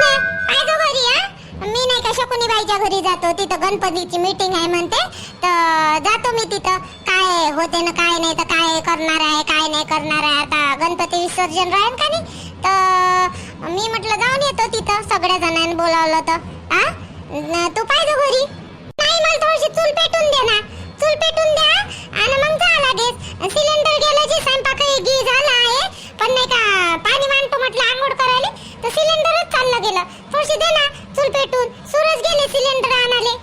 हो. गं घरी हा? मी नाही का शकुनीबाईच्या घरी जातो. तिथं गणपतीची मीटिंग आहे म्हणते. तर जातो मी तिथं. काय होते ना काय नाही तर काय करणार आहे काय नाही करणार आहे? आता गणपती विसर्जन राहील का नाही? तर मी म्हटलं जाऊन येतो तिथं. सगळ्या जणांनी बोलावलं तर आ? न- तू पाहिजे घरी. नाही मला थोडीशी चूल पेटून दे ना. चूल पेटून द्या आणि मग जा लागेल सिलेंडर गेलं जे स्वयंपाक गी झाला आहे. पण नाही का पाणी मांडतो म्हटलं आंघोळ करायला. तर सिलेंडरच चालला गेलं. थोडशी दे ना चूल पेटून. सूरज गेले सिलेंडर आणाले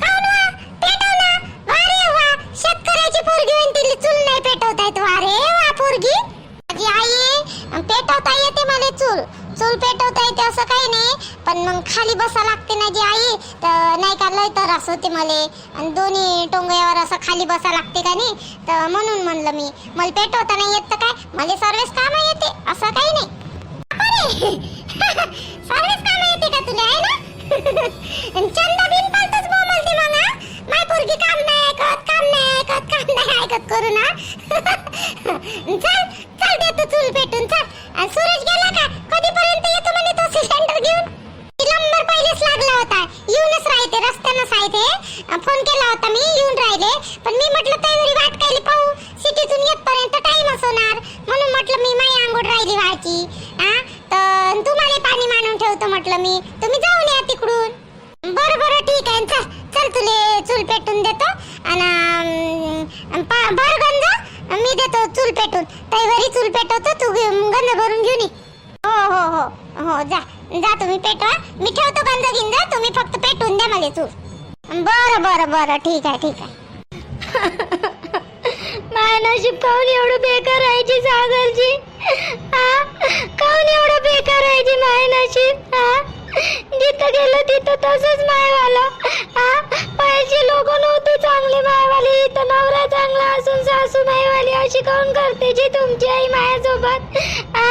काऊन वा? पेटव ना. वा वा शेतकऱ्याची पोरगी होईन तिला चूल नाही पेटवता येत वा. वा पोरगी. माझी आई पेटवता येते मला चूल. चूल पेटवता येते असं काही नाही. पण मग खाली बसा लागते ना जी आई. तर नाही का लय त्रास होते मले. आणि दोन्ही टोंगयावर असं खाली बसा लागते का नाही? तर म्हणून म्हणलं मी. मला पेटवता नाही येत तर काय? मला सर्वच काम येते. असं काही नाही. चंदा बिन पालतच बोलते मग माय पोरगी काम नाही ऐकत काम नाही ऐकत काम नाही ऐकत करू ना चल चल दे तू चूल पेटून चल. आणि सूरज गेला का? बरं ठीक आहे ठीक आहे. माय नशीब काऊन एवढं बेकार राहायची सागरजी? हा काऊन एवढं बेकार राहायची माय नशीब? हा जिथं गेलं तिथं तसंच मायवाला हा? पाहिजे लोक नव्हते चांगले मायवाले. इथं नवरा चांगला असून सासू मायवाली अशी काऊन करते जी तुमची आई माझ्यासोबत हा?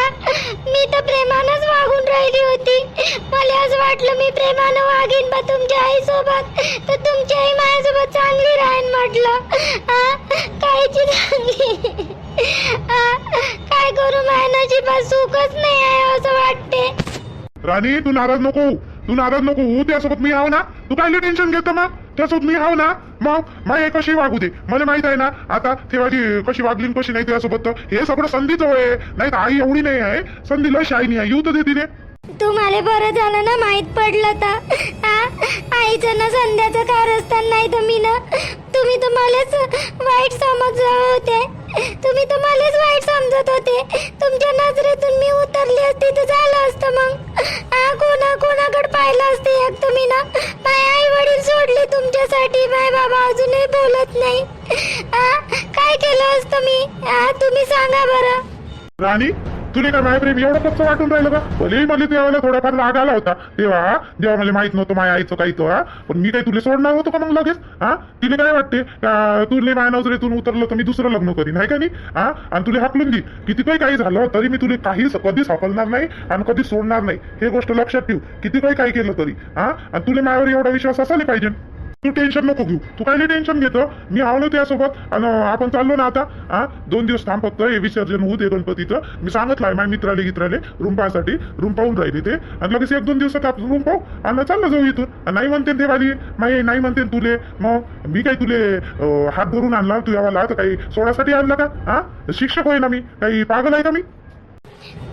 मी तर प्रेमानच वागून राहिली होती. मला असं वाटलं मी प्रेमानं वागीन बा तुमच्या आईसोबत. तर तुमची आई माझ्यासोबत चांगली राहीन म्हटलं. हा? कायची चांगली हा, काय करू माझ्या नशिबात सुखच नाही. राणी तू नाराज नको तू नाराज नको हो त्यासोबत मी आहो ना. तू काय टेन्शन घेतो मग त्यासोबत मी आहो ना. मग माय कशी वागू दे? मला माहीत आहे ना आता तेव्हाची कशी वागली कशी नाही त्यासोबत. तर हे सगळं संधीच आहे. नाही तर आई एवढी नाही आहे. संधीला शायनी आहे. येऊ तर दे तिने. तुम्हाला बरं झालं ना माहीत पडलं तर. आईचं ना संध्याचं कारस्थान नाही तर मी ना. तुम्ही तर मलाच वाईट समज होते. तुम्ही तुम्हालाच वाईट समजत होते. तुमच्या नजरेतून मी उतरली असती तर झालं असतं मग. कोणा कोणाकडे पाहिलं असते एक तुम्ही ना? माय आई वडील सोडले तुमच्यासाठी. माय बाबा अजूनही बोलत नाही. काय केलं असतं मी? तुम्ही सांगा बरं. राणी? तुला काय माझ्या प्रेम एवढं कच्चं वाटून राहिलं का? भलेही मला त्यावेळेला थोडाफार राग आला होता. तेव्हा जेव्हा मला माहीत नव्हतं माया आईचं काही तो हा. पण मी काही तुला सोडणार होतो का मग लगेच? हा? तिने काय वाटते? तुले तुला माझ्या नजरेतून उतरलं तर मी दुसरं लग्न करीन आहे का नाही? हा? आणि तुला हाकलून दे किती काही काही झालं तरी मी तुला काही कधीच हकलणार नाही आणि कधीच सोडणार नाही. हे गोष्ट लक्षात ठेव. किती काही काही केलं तरी हा? आणि तुला माझ्यावर एवढा विश्वास असायला पाहिजे. तू टेन्शन नको घेऊ. तू काय टेन्शन घेतो मी आवलो त्यासोबत. आणि आपण चाललो ना आता हा दोन दिवस थांब फक्त हे विसर्जन होऊ दे गणपतीचं. मी सांगितलं आहे माझ्या मित्राले गित्राले रूम पाहायसाठी रूम पाहून राहिले ते. आणि लगेच एक दोन दिवसात आपण रूम पाहू. आणि चाललं जाऊ इथून. नाही म्हणते ते वाली माही नाही म्हणते तुले. मग मी काही तुले हात धरून आणला तू यावाला? तर काही सोडासाठी आणला का? हा शिक्षक होय ना मी. काही पागल आहे का मी?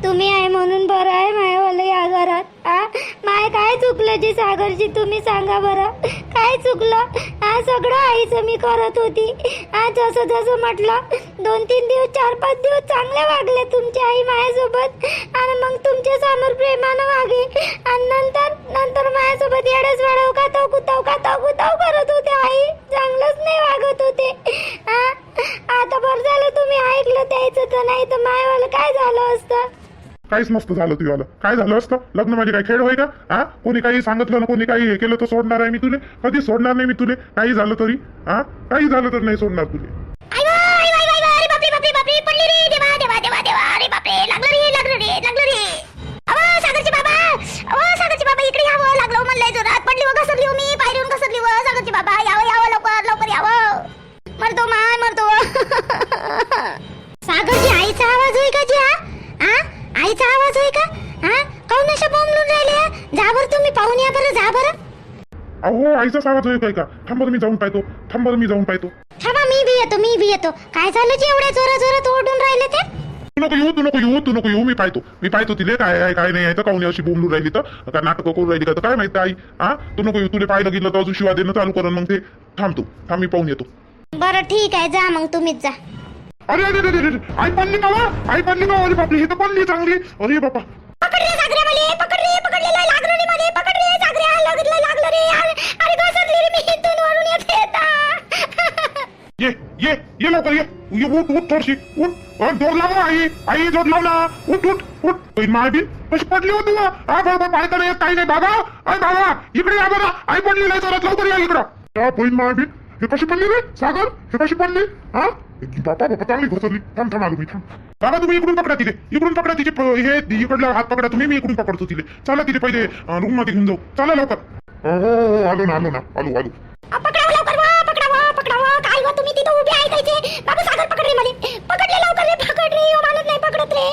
तुम्ही आहे म्हणून बरं आहे मायवाला या घरात. आ? माय काय चुकलं जी सागरजी? तुम्ही सांगा बरं. काय चुकलं? हा सगळं आईचं मी करत होती. हा जसं जसं म्हटलं दोन तीन दिवस चार पाच दिवस चांगले वागले तुमची आई माझ्यासोबत. आणि मग तुमच्यासमोर प्रेमानं वागे आणि नंतर नंतर माझ्यासोबत येडच वाढव काताव कुताव का कुताव काहीच नसतं झालं तुझ्याला काय झालं असतं? लग्न म्हणजे काय खेळ होय का हा कोणी काही सांगितलं ना कोणी काही हे केलं तर सोडणार आहे मी तुले? कधी सोडणार नाही मी तुले? काही झालं तरी? हा काही झालं तर नाही सोडणार तुले. आयो, आयो, आयो, अहो आईचाच आवाज होय काय का? थांब बरं मी जाऊन पाहतो. थांब बरं मी जाऊन पाहतो. थांबा मी बी येतो मी बी येतो काय झालं जी एवढ्या जोरा जोरात ओरडून राहिले ते? तू नको येऊ तू नको येऊ तू नको येऊ मी पाहतो. मी पाहतो तिले काय आहे काय नाही आहे तर काऊन अशी बोंबलून राहिली तर? काय नाटकं करून राहिली का? तर काय माहिती आई? हा? तू नको येऊ तुला पाहिलं गेलं तर अजून शिवा देणं चालू करण मग ते. थांब तू थांब मी पाहून येतो. बरं ठीक आहे जा मग तुम्हीच जा. अरे अरे अरे अरे, अरे आई पडली का वा? आई पडली का अरे बापरे हे तर पडली चांगली. अरे बापा. पकड रे सागऱ्या मले पकड रे पकडलेलं लागलं रे मले पकड रे सागऱ्या लागलं लागलं रे अरे अरे घसरली रे मी इथून वरून येते आता. ये ये ये लवकर ये ये उठ उठ थोडशी उठ अरे जोड लाव ना आई. आई जोड लाव ना उठ उठ उठ. बहीण माय बी कशी पडली हो तू? हा बाबा पाहता नाही काही नाही बाबा. अरे बाबा इकडे या बरं. आई पडली नाही चालत लवकर या इकडं. त्या बहीण माय बी हे कशी पडली रे? सागर हे कशी पडली? हा? बापा बापा चांगली घसरली. थांब थांब आलो मी थांब. बाबा तुम्ही इकडून पकडा तिथे. इकडून पकडा तिचे हे इकडला हात पकडा. तुम्ही मी इकडून पकडतो तिथे. चला तिथे पहिले रूममध्ये घेऊन जाऊ. चला लवकर. हो, हो हो आलो ना आलो ना. आलो आलो. पकडावं लवकर पकडावं पकडावं. काय तुम्ही तिथं उभे आहे त्याचे बाबू सागर पकड रे मला पकडले लवकर रे पकड रे हो मानत नाही पकडत रे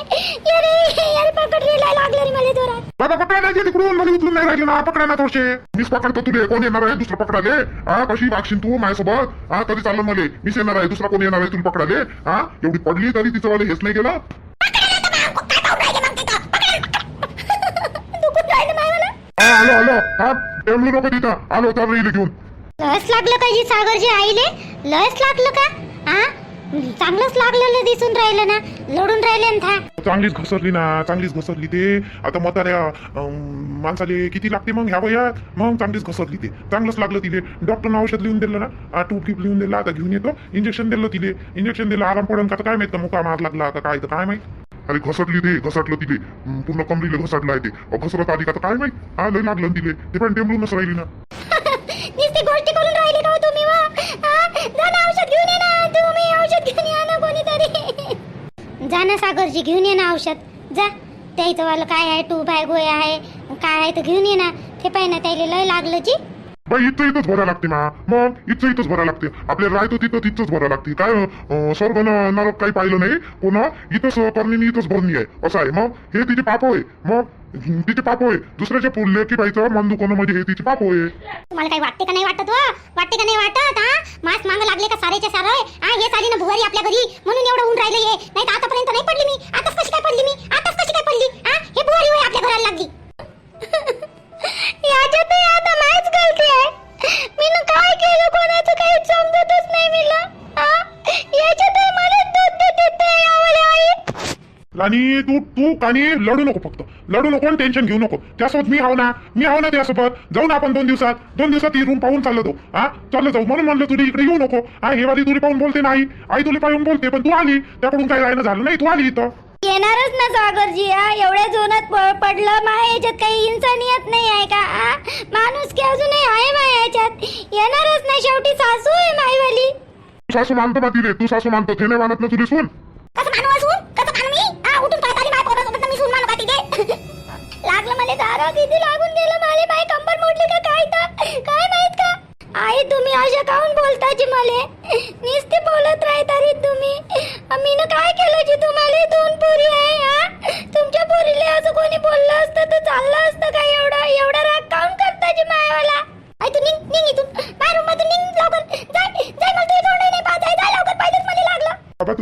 ये रे अरे पकड रे लय लागलं रे मला जोरात बाबा पकडा नाही तिकडून मला उचलून नाही राहिले ना पकडा ना थोडशे. मीच पकडतो तुले कोण येणार आहे? दुसरं पकडाले हा कशी वागशील तू माझ्यासोबत? हा कधी चाललं मले? मीच येणार आहे. दुसरा कोण येणार आहे? तुला पकडाले हा एवढी पडली तरी तिचं वाले हेच नाही केलं आलो आलो. हा टेमलू नको तिथं. आलो तर घेऊन. लस लागलं का जी सागरजी आईले? लस लागलं का? हा चांगलंच लागलेलं दिसून राहिलं ना. लढून राहिले ना था. चांगलीच घसरली ना चांगलीच घसरली ते. आता म्हाताऱ्या अं, माणसाले किती लागते मग ह्या वयात? मग चांगलीच घसरली ते. चांगलंच लागलं तिले. डॉक्टरनं औषध लिहून दिलं ना. आ, टूप टीप लिहून दिलं आता घेऊन येतो. इंजेक्शन दिलं तिले. इंजेक्शन दिलं आराम पडन का? तर काय माहीत का मुका मार लागला का काय? तर काय माहीत? अरे घसरली ते घसरलं तिले. पूर्ण कमरीले घसरलं आहे ते घसरत आली का? तर काय माहीत? हा लय लागलं ना तिले. ते पण टेमलूनच राहिली ना. नुसती गोष्टी करून राहिले का हो तुम्ही वा हा? जा ना औषध घेऊन ये ना तुम्ही औषध घेऊन या ना कोणीतरी जा ना सागरजी घेऊन ये ना औषध. जा. त्या इथं वाला काय आहे टूब आहे गोया आहे काय आहे तर घेऊन ये ना. ते पाहि ना त्याला लय लागलं जी. बाई इथं इथंच भरायला लागते ना. मग इथं इथंच भरायला लागते. आपल्याला राहतो तिथं तिथंच भरायला लागते. काय अं, स्वर्ग न- नरक काही पाहिलं नाही. पुन्हा इथंच मी इथंच भरणी आहे. असं आहे. मग हे तिचे पाप आहे मग तिचे पाप होय. दुसऱ्याच्या पुढले की बाईचं मन दुखवणं म्हणजे हे तिचे पाप होय. तुम्हाला काही वाटते का नाही वाटत व वाटते का नाही वाटत हा? मास मांग लागले का सारेच्या सारे? हा हे साली ना भुवारी आपल्या घरी. म्हणून एवढं ऊन राहिलं हे. नाही तर आतापर्यंत नाही पडली मी. आताच कशी काय पडली मी? आताच कशी काय पडली? हा हे भुवारी होय आपल्या घराला लागली. याच्यात आता माझ गलती आहे मी काय केलं? कोणाचं काही समजतच नाही मला. हा याच्यात मला दूध देत आई. आणि तू तू कानी लढू नको फक्त. लढू नको आणि टेन्शन घेऊ नको. त्यासोबत मी हाव ना मी हाव ना त्यासोबत. जाऊ ना आपण दोन दिवसात. दोन दिवसात ही रूम पाहून चाललो तो. हा? चाललो जाऊ. म्हणून म्हणलं तुला इकडे येऊ नको. हा हे वाली तुला पाहून बोलते नाही. आई तुला पाहून बोलते पण तू आली. त्याकडून काही राहिलं झालं नाही. तू आली इथं. येणारच ना सागरजी. हा एवढ्या जोरात प- पडलं मा याच्यात. काही इन्सानियत नाही आहे का? हा? माणूस की अजूनही आहे मा याच्यात? येणारच ना शेवटी. सासू आहे माईवाली. सासू मानतो ना तिले. तू सासू मानतो. ते नाही मानत ना तुला सून. कसं मानू असून कसं मानू मी? हा उठून पाहत आली माझ्या पोरासोबत मी सून मानू का तिथे? लागलं मला दारा किती लागून गेलं मला. बाई कंबर मोडली का काय तर? काय माहीत का? आई तुम्ही अशा काहून बोलता जी मले? नुसते बोलत राहता रे तुम्ही. मीनं काय केलं जी तुम्हाला? दोन पोरी आहे हा? तुमच्या पोरीले असं कोणी बोललं असतं तर चाललं असतं का एवढा? एवढा राग काहून करता जी मायावाला? आई तू निघ निघ इथून.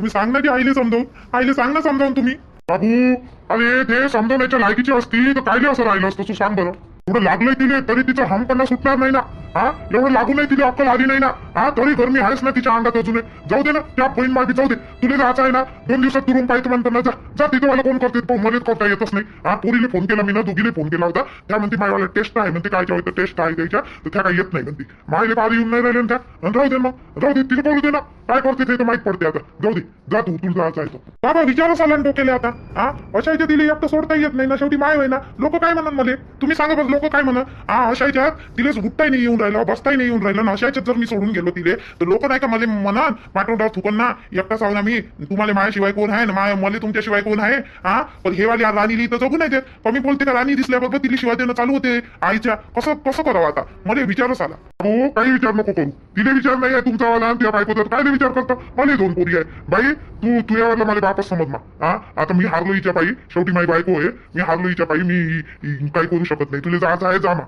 तुम्ही सांग ना ती आईले समजावून आईले सांग ना समजावून तुम्ही. बाबू अरे ते समजवण्याच्या लायकीची असती तर कायले असं राहिलं असतं? तू सांग बरं. एवढं लागलंय तिले तरी तिचं हमपणा सुटणार नाही ना? हा? एवढं लागू नाही तिला अक्कल आली नाही ना? हा? तरी गरमी आहेच ना तिच्या अंगात अजून. जाऊ दे ना त्या बहीण मागे जाऊ दे. तुला जायचं आहे ना दोन दिवसात तुरून पाहिजे म्हणतो ना जा. जा तिथे मला कोण करते? पण मला करता येतच नाही. हा? पोरीने फोन केला मी ना दोघीले फोन केला होता. त्या म्हणते माझ्यावाला टेस्ट आहे. म्हणते काय होतं टेस्ट आहे त्याच्या. तर त्या काय येत नाही म्हणते. मायले पाहिजे येऊन नाही राहिले त्या. राहू दे मग. राहू दे तिला बोलू दे ना. काय करते ते तर माहीत पडते आता. जाऊ दे जा तू तुला जायचं. आहे तर. बाबा विचारच आला ना डोक्याला आता. हा? अशा याच्या तिला एकटं सोडता येत नाही. ना शेवटी माय होय ना लोक काय म्हणत मला? तुम्ही सांगा बस लोक काय म्हणा हा अशाच्यात तिलेच उठताही नाही येऊन राहिलं बसताही नाही येऊन राहिलं. ना अशाच्यात जर मी सोडून गेलो तिले तर लोक नाही का मला म्हणन पाठवून थुकन ना एकटाच आहो ना मी तुम्हाला माझ्याशिवाय कोण आहे? ना मला तुमच्याशिवाय कोण आहे? हा? पण हे वाली राणी तर जगू नाही देत कमी बोलते का राणी दिसल्याबरोबर तिला शिवाय देणं चालू होते. आईच्या कसं कसं करावं आता? मला विचारच आला हो काही विचार नको करू. तिने विचार नाही आहे तुमचा वाला आणि बायकोचा. काय विचार करतो मला दोन पोरी आहे बाई तू तुझ्यावरला मला बापच समज ना हा? आता मी हारलो हिच्या पायी. शेवटी माझी बायको आहे. मी हारलो हिच्या पायी. मी काही करू शकत नाही. तुला जायचं आहे जा ना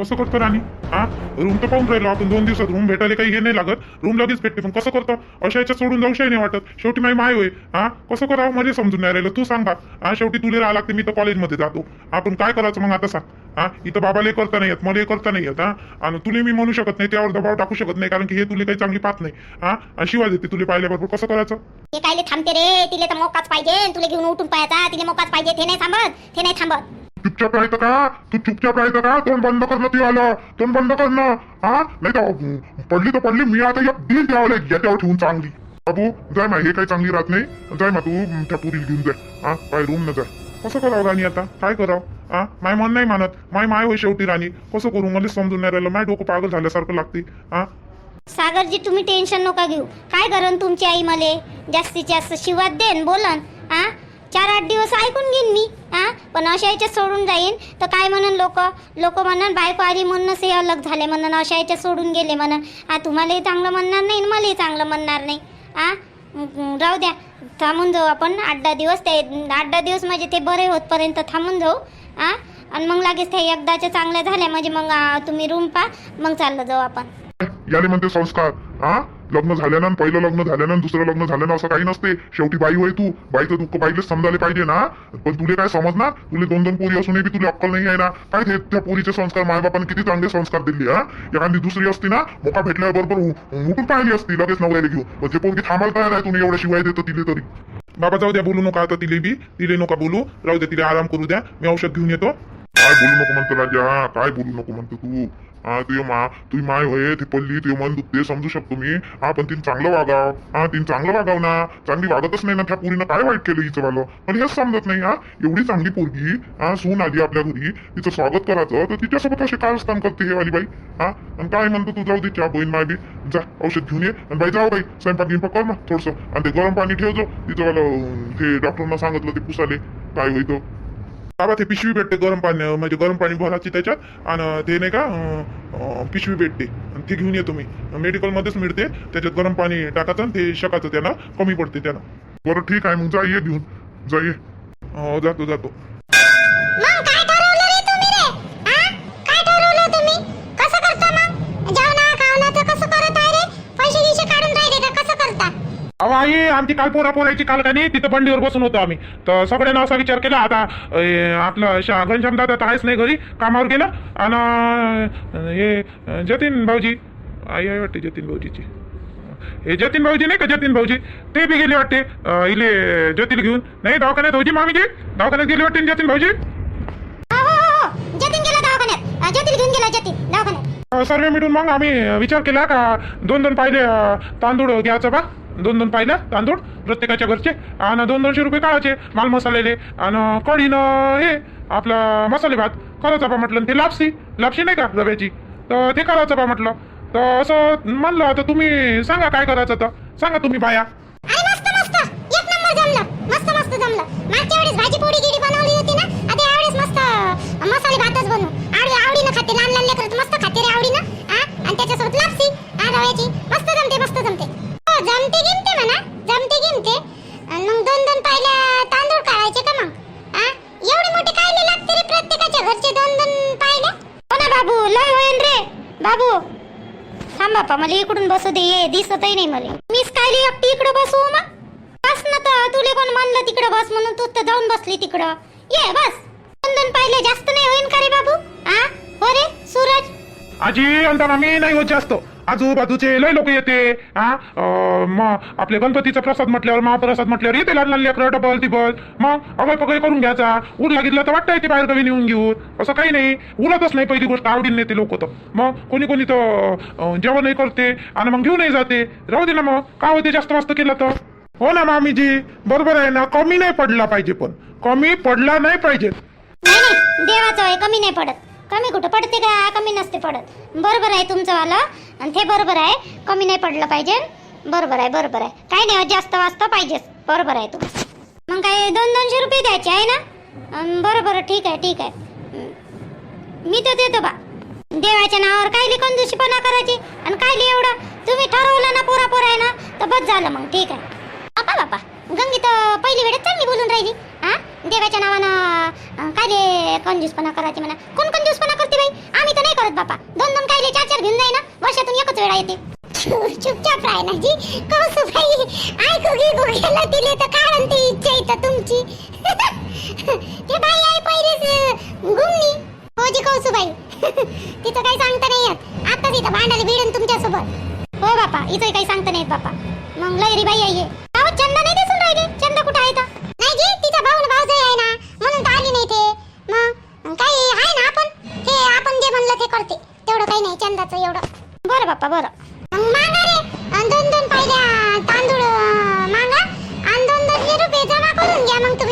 कसं करतो राणी? हा? रूम तर पाहून राहिलो आपण. दोन दिवसात रूम भेटायला काही हे नाही लागत. रूम लगेच भेटते. पण कसं करतो? अशा याच्यात सोडून जाऊ नाही वाटत. शेवटी माझी माय होय. हा? कसं करावं? मला समजून नाही राहिलं. तू सांगा. हा? शेवटी तुला राहा लागते. मी तर कॉलेजमध्ये जातो. आपण काय करायचं मग आता सांग. हा? इथं बाबाला करता नाही येत. मला करता नाही येत. हा? आणि तुला मी म्हणू शकत नाही. त्यावर दबाव टाकू शकत नाही. कारण की हे तुला काही चांगली पाहत नाही. हा? आणि शिवाय देते तुला पाहिल्याबरोबर कसं करायचं? हे कायले थांबते रे. तिले तर मोकाच पाहिजे. तुला घेऊन उठून पाहायचा. तिले मोकाच पाहिजे. ते नाही थांबत. ते नाही थांबत. चुपचाप राहायचं का? तू चुपचाप राहायचं का? तोंड बंद करणं ती आलं. तोंड बंद करणं. हा नाही तर पडली तर पडली. मी आता एक दिल द्यावं याच्यावर ठेवून चांगली. बाबू जाय मा हे काही चांगली राहत नाही. जाय मा तू त्या पुरीला घेऊन जाय हा काय रूम न जाय कसं करावं राणी आता? काय करावं? हा माय मन नाही मानत. माय माय होय शेवटी राणी. कसं करू? मला समजून नाही राहिलं. माय डोकं पागल झाल्यासारखं लागते. हा सागरजी तुम्ही टेन्शन नका घेऊ. काय करण तुमची आई मले? जास्तीत जास्त शिवात देन बोलन. हा चार आठ दिवस ऐकून घेईन मी हा? पण अशा याच्यात सोडून जाईन. तर काय म्हणन लोक? लोक म्हणन बायको आली म्हणूनच हे अलग झाले म्हणन अशा याच्यात सोडून गेले म्हणन. हा तुम्हालाही चांगलं म्हणणार नाही आणि मलाही चांगलं म्हणणार नाही. हा? राहू द्या. थांबून जाऊ आपण. आठ दहा दिवस ते आठ दहा दिवस म्हणजे ते बरे होतपर्यंत थांबून जाऊ. हा? आणि मग लागेच ते एकदाच्या चांगल्या झाल्या म्हणजे मग तुम्ही रूम पा मग चाललं जाऊ आपण. याले म्हणते संस्कार. हा? लग्न झाल्यानं पहिलं लग्न झाल्यानं दुसरं लग्न झाल्यानं असं काही नसते. शेवटी बाई होय तू. बाईचं दुःख बाईलेच समजायला पाहिजे ना. पण तुले काय समजणार तुले दोन दोन पोरी असूनही तुला अक्कल नाही आहे ना. काय ते त्या पोरीचे संस्कार मायबापाने किती चांगले संस्कार दिले हा? एखादी दुसरी असती ना मोका भेटल्या बरोबर उठून पाहिली असती लगेच नवऱ्याला घेऊन. पण ते पोरगी थांबायला तयार आहे तुम्ही एवढ्या शिवाय देतो तिले तरी. बाबा जाऊ द्या बोलू नका आता तिले बी. तिले नका बोलू. राहू द्या तिला आराम करू द्या. मी औषध घेऊन येतो. काय बोलू नको म्हणतो राजा. काय बोलू नको म्हणतो तू. हा तुझे मा तुझी माय होय ती पडली तुझे मन दुखते समजू शकतो मी. हा पण तिने चांगलं वागाव. हा तिने चांगलं वागाव ना. चांगली वागतच नाही ना त्या पोरीनं काय वाईट केलं हिचं वालं? पण हेच समजत नाही हा. एवढी चांगली पोरगी हा सून आली आपल्या घरी तिचं स्वागत करायचं तर तिच्यासोबत असे कारस्थान करते हे वाली बाई? हा? आणि काय म्हणतो तू? जाऊ दे बहीण माय बी. जा औषध घेऊन ये. आणि बाई जाऊ बाई स्वयंपाक गिंपाक कर ना थोडस. आणि ते गरम पाणी ठेवतो तिचं वालं ते डॉक्टरना सांगितलं ते पुसाले. काय होईल बाबा ते पिशवी भेटते गरम पाणी म्हणजे गरम पाणी भरायची त्याच्यात आणि ते नाही का पिशवी भेटते. आणि ते घेऊन येतो मी. मेडिकलमध्येच मिळते. त्याच्यात गरम पाणी टाकायचं आणि ते शकाचं त्याला कमी पडते त्याला. बरं ठीक आहे. मग जा ये घेऊन. जा ये. जातो जातो. अहो आई आमची काल पोरा पोरायची काल का नाही? तिथं बंडीवर बसून होतो आम्ही. तर सगळ्यांना असा विचार केला आता अं, आपलं शा- घनश्याम दादा तर आहेच नाही घरी कामावर गेला. आणि हे जतीन भाऊजी आई आहे वाटते जतीन भाऊजीची. हे जतीन भाऊजी नाही का जतीन भाऊजी? ते बी गेले वाटते अं, इले ज्योतीला घेऊन. नाही दवाखान्यात होती मामीजी? दवाखान्यात गेले वाटते ना जतीन भाऊजी? हो हो हो जतीन गेला दवाखान्यात. अं, जतीन घेऊन गेला जतीन दवाखान्यात. अं, सर्व मिळून मग आम्ही विचार केला का दोन दोन पाहिले अं, तांदूळ घ्यायचं बा? दोन दोन पाहिलं तांदूळ प्रत्येकाच्या घरचे आणि दोन दोनशे रुपये काढायचे माल मसालेले आणि कढीनं हे आपला मसाले भात करायचा बा म्हटलं ते लापसी लापशी नाही का रव्याची? तर ते करायचं बा म्हटलं. तर असं म्हणलं तर तुम्ही सांगा काय करायचं तर. सांगा तुम्ही बाया. मस्त मस्त. जमलं. मस्त मस्त जमलं. मागच्या वेळेस भाजी पोळी गिडी बनवली होती ना? आता यावेळेस मस्त मसाला दिसतही नाही मला. मीच काय एकटी इकडे बसू मग बस ना तर. तुले कोण म्हणलं तिकडे बस म्हणून? तू तर जाऊन बसली तिकडं. ये बस. दोन दोन पाहिले जास्त नाही होईन का रे बाबू? हा हो रे सूरज? आजी अंता मामी नाही होत जास्त. आजूबाजूचे लय लोक येते हा? मग आपले गणपतीचा प्रसाद म्हटल्यावर महाप्रसाद म्हटल्यावर येते लहान लहान लेकरं डबल तिबल. मग अगय पगय करून घ्यायचा. उर लागितलं तर वाटतं येते बाहेर कवी नेऊन घेऊन. असं काही नाही. उरतच नाही पहिली गोष्ट आवडीने नेते लोक तर. मग कोणी कोणी तर जेवणही करते आणि मग घेऊनही जाते. राहू दे ना मग. का होते जास्त मस्त केलं तर? हो ना मामीजी. बरोबर आहे ना. कमी नाही पडला पाहिजे पण. कमी पडला नाही पाहिजे. देवाचं कमी नाही पडत. कमी कुठं पडते का? कमी नसते पडत. बरोबर आहे तुमचंवालं. आणि ते बरोबर आहे. कमी नाही पडलं पाहिजे. बरोबर आहे बरोबर आहे. काही नाही जास्त वाजता पाहिजेच बरोबर आहे तू मग काय दोन दोनशे रुपये द्यायचे आहे ना? बरोबर ठीक आहे ठीक आहे. मी तर देतो बा. देवाच्या नावावर कायली कंजूशीपणा करायची? आणि कायली एवढं? तुम्ही ठरवलं ना पोरा पोरा आहे ना? तर बस झालं मग ठीक आहे. बापा बापा. गंगी तर पहिली वेळेस चांगली बोलून राहिली. देवाच्या नावानं अं, कायले कंजूसपणा करायची म्हणा. कोण कंजूसपणा करते बाई? आम्ही तर नाही करत बापा. दोन दोन कायले चार चार घेऊन जाई ना वर्षातून एकच वेळा येते. चुपचाप राय ना जी कौसुबाई ऐकू गी गुगेला दिले तर काय म्हणते इच्छा इथं तुमची. ते बाई आहे पहिलेच गुमनी हो जी कौसुबाई. तिथं काही सांगता नाही येत. आता तिथं भांडायला भिडून तुमच्यासोबत. हो बापा इथं काही सांगता नाहीत बापा. मग लहरी बाई आहे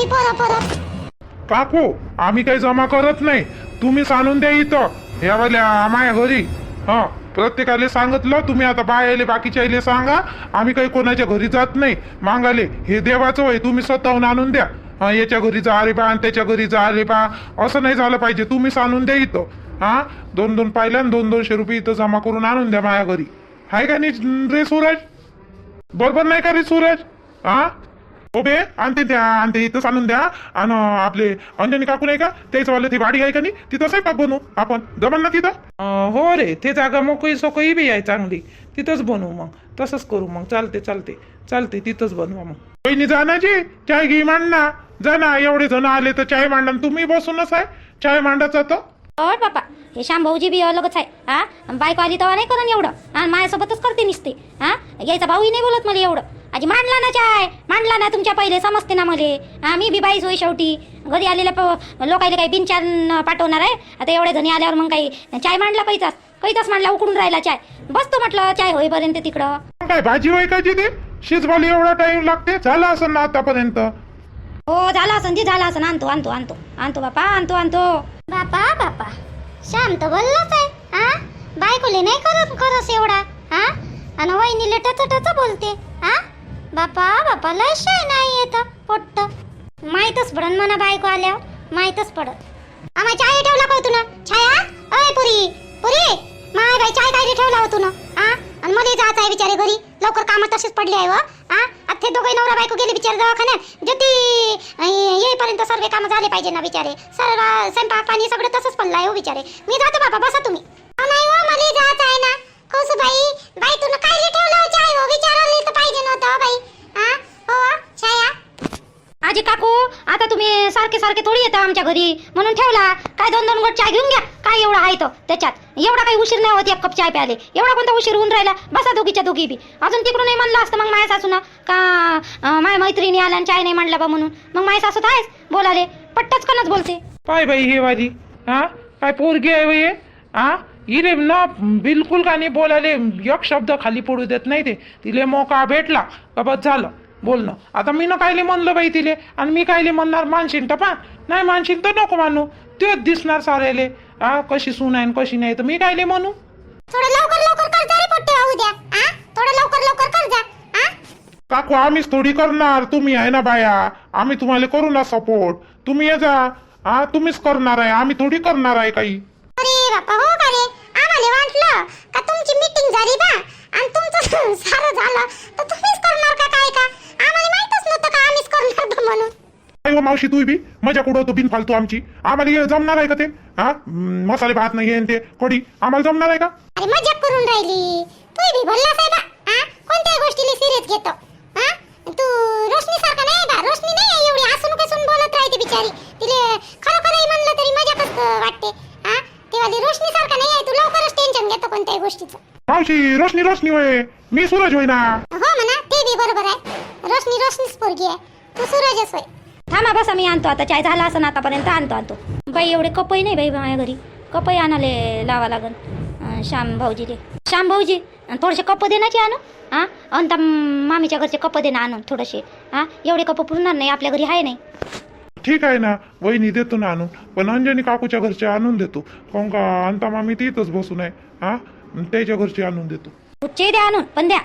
पोरं पोरं. काकू आम्ही काही जमा करत नाही. तुम्हीच आणून द्या इथं. या वाल्या माया घरी. हा प्रत्येकाले सांगितलं तुम्ही आता बायाले बाकीच्या सांगा. आम्ही काही कोणाच्या घरी जात नाही. मागाले हे देवाचं होय तुम्ही स्वतःहून आणून द्या. हा याच्या घरी जा रे बा आणि त्याच्या घरी जा रे बा. असं नाही झालं पाहिजे तुम्हीच आणून द्या इथं. हा? दोन दोन पाहिल्या आणि दोन दोनशे रुपये इथं जमा करून आणून द्या माझ्या घरी. हाय का नाही रे सूरज? बरोबर नाही का रे सूरज? हा? ओबे आणते त्या आणते इथंच आणून द्या. आणि आपले अंजनी काकू नाही का? त्याच वाले ती वाडी आहे का नाही? तिथं स्वयंपाक बनवू आपण. जमल ना तिथं? हो रे ते जागा मोकळी सोकळी बी आहे चांगली. तिथंच बनवू मग. तसंच करू मग. चालते चालते. चालते तिथंच बनवा मग. बहिणी जा चाय घे मांडना जा ना एवढे जण आले तर चाय मांडा तुम्ही बसूनच आहे. चाय मांडायचा तर? हो बापा हे श्याम भाऊजी बी अलगच आहे हा? बायको आली तेव्हा नाही करण एवढं. आणि माझ्यासोबतच करते निसते हा? यायचा भाऊही नाही बोलत मला एवढं. आजी मांडला ना चाय? मांडला ना तुमच्या पहिले समजते ना मले. हा मी बी बाईच होई शेवटी. घरी आलेल्या प- लोकायले काही बिनचान पाठवणार आहे? आता एवढ्या जणी आल्यावर मग काही चाय मांडला कैचाच कैचाच मांडला उकडून राहिला चाय. बसतो म्हटलं चाय होईपर्यंत तिकडं. काय भाजी होय का जिथे? शिजवाली एवढा टाइम लागते? झाला असं ना आतापर्यंत? हो झाला असं जी झाला असं आणतो आणतो आणतो. आणतो बापा आणतो आणतो. बापा बापा. श्याम तर बोललाच आहे हा? बायकोले नाही करत करस एवढा हा? आणि वहिनीले टच टच बोलते हा? बापा बापा लय शाय नाही येत पोट्ट. माहीतच पडन म्हणा बायको आल्यावर माहीतच पडत आम्हा चाय ठेवला का हो तू ना छाया अय पुरी पुरी माय बाई चाय काय ठेवला होतो ना हा? आणि मध्ये जायचं आहे बिचारे घरी लवकर कामात तसेच पडले आहे व. ते दोघे नवरा बायको गेले बिचारे दवाखान्यात. ज्योती येईपर्यंत सर्व काम झाले पाहिजे ना बिचारे. सर्व स्वयंपाक पाणी सगळं तसंच पडलं आहे हो बिचारे. मी जातो बाबा बसा तुम्ही. नाही हो मला जायचं आहे ना. कसं बाई तुला काय ठेवलं? हो चाय हो विचारायला तर पाहिजे नव्हतं हो बाई हा हो छाया आजी काकू आता तुम्ही सारखे सारखे थोडी येता आमच्या घरी. म्हणून ठेवला. काय दोन दोन गोट चाय घेऊन घ्या. काय एवढा आहे तो त्याच्यात. एवढा काही उशीर नाही होत एक कप चाय प्याले एवढा कोणता उशीर होऊन राहिला? बसा दोघीच्या दोघी बी. अजून तिकडून नाही म्हणलं असतं मग माय सासू ना का माय मैत्रिणी आल्या आणि चाय नाही म्हणला बा म्हणून. मग माय सासू आहेच. बोलाले. पट्टच कनच बोलते. पाय बाई हे वाली. हा? काय पोरगी आहे बाई हा? इले ना बिलकुल का नाही बोलायले एक शब्द खाली पडू देत नाही ते. तिले मोका भेटला. का बस झालं. बोलणं आता मी ना कायले म्हणलं बाई तिले? आणि मी कायले म्हणणार मानशील टपा नाही मानशील तर नको मानू. तेच दिसणार साऱ्याले. हा कशी सून आहे कशी नाही तर मी कायले म्हणू? थोडं लवकर लवकर कर जा रे पोट्टे वाहू द्या. थोडं लवकर लवकर कर जा. काकू आम्हीच थोडी करणार. तुम्ही आहे ना बाया. आम्ही तुम्हाला करू ना सपोर्ट तुम्ही ये जा. हा तुम्हीच करणार आहे. आम्ही थोडी करणार आहे काही. अरे बापा हो का रे? आम्हाला वाटलं का तुमची मीटिंग झाली बा. आणि तुमचं सारं झालं. तर तुम्हीच करणार का काय का? आम्हाला माहितच नव्हतं का आम्हीच करणार म्हणून. काय हो मावशी तू बी. मजा कुठं होतो बिन फालतू आमची? आम्हाला हे जमणार आहे का ते? हा? हम्म, मसाले भात नाही हे ते कढी. आम्हाला जमणार आहे का? अरे मजाक करून राहिली. तू बी भल्ला साहेब. हा? कोणत्याही गोष्टीला सिरियस घेतो. हा? तू रोशनी सारखा नाही बा. रोशनी नाही एवढी. हसून कसून बोलत राहते बिचारी. तिले खरोखरही म्हणलं तरी मजाकच अं, वाटते. हा? रोशनी सारखा नाही आहे. तू लवकरच टेन्शन घेतो कोणत्याही गोष्टीचं. मावशी रोशनी रोशनी होय. मी सूरज होय ना हो म्हणा ते बी बरोबर आहे रोशनी रोशनीच पोरगी आहे. तू सूरजच होय. थांबा बसा मी आणतो आता. चाय झाला असं आतापर्यंत आणतो आणतो. बाई एवढे कपही नाही बाई माझ्या घरी. कपही आणाले लावा लागन. अं, श्याम भाऊजीले. श्याम भाऊजी अन् थोडेसे कप देण्याचे आणू. हा? आणि त्या मामीच्या घरचे कप दे ना आणून थोडेसे. हा? एवढे कप पुरणार नाही आपल्या घरी आहे नाही. ठीक आहे ना. वहिनी देतो ना आणून. पण अंजनी काकूच्या घरचे आणून देतो. काहून का अंता मामी तिथंच बसून आहे. हा? त्याच्या घरची आणून देतो. कुठचे द्या आणून पण द्या.